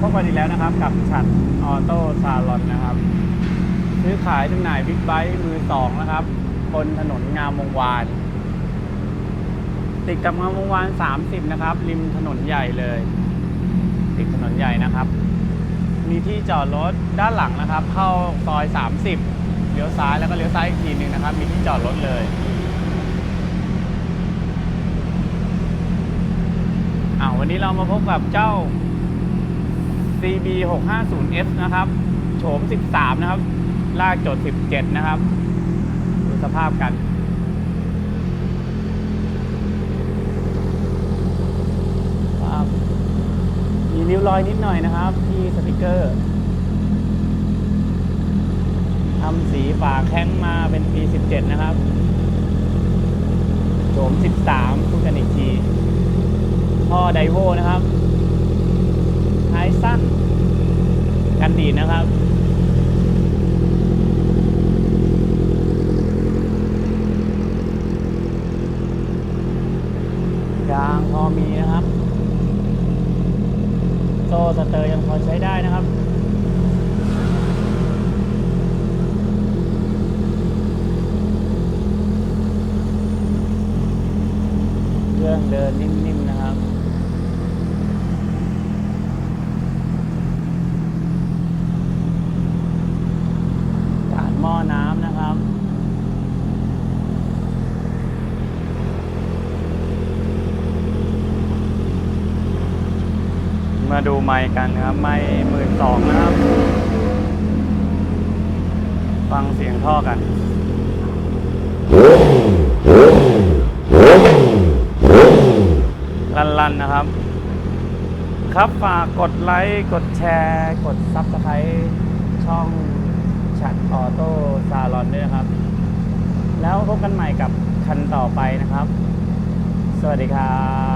พบกันอีกแล้วนะครับ กับฉัดออโต้ซาลอนนะครับ ซื้อขายจำหน่ายบิ๊กไบค์มือสองนะครับ บนถนนงามวงวาน ติดกับงามวงวาน 30 นะครับ ริมถนนใหญ่เลย ติดถนนใหญ่นะครับ มีที่จอดรถด้านหลังนะครับ เข้าซอย 30 เลี้ยวซ้ายแล้วก็เลี้ยวซ้ายอีกทีหนึ่งนะครับ มีที่จอดรถเลยวันนี้เรามาพบกับเจ้า CB 650F นะครับโฉม 13 นะครับ ลากจด 17 นะครับ ดูสภาพกัน มีริ้วรอยนิดหน่อยนะครับ ที่สติกเกอร์ทำสีฝาแข้งมาเป็นปี 17 นะครับโฉม 13พูดกันอีกทีท่อไดโวนะครับ ท้ายสั้น กัน ดีนะครับ ยางพอมีนะครับ โซ่สเตอร์ยังพอใช้ได้นะครับเครื่องเดินนิ่มๆนะครับ กาด หม้อน้ำนะครับ มาดูไมค์กันครับ ไมค์หมื่นสองนะครับ ฟังเสียงท่อกันลั่นๆนะครับ ครับฝากกดไลค์ กดแชร์ กดซับสไครต์ช่องัดออโต้ซาลอนด้วยนะครับ แล้วพบกันใหม่กับคันต่อไปนะครับ สวัสดีครับ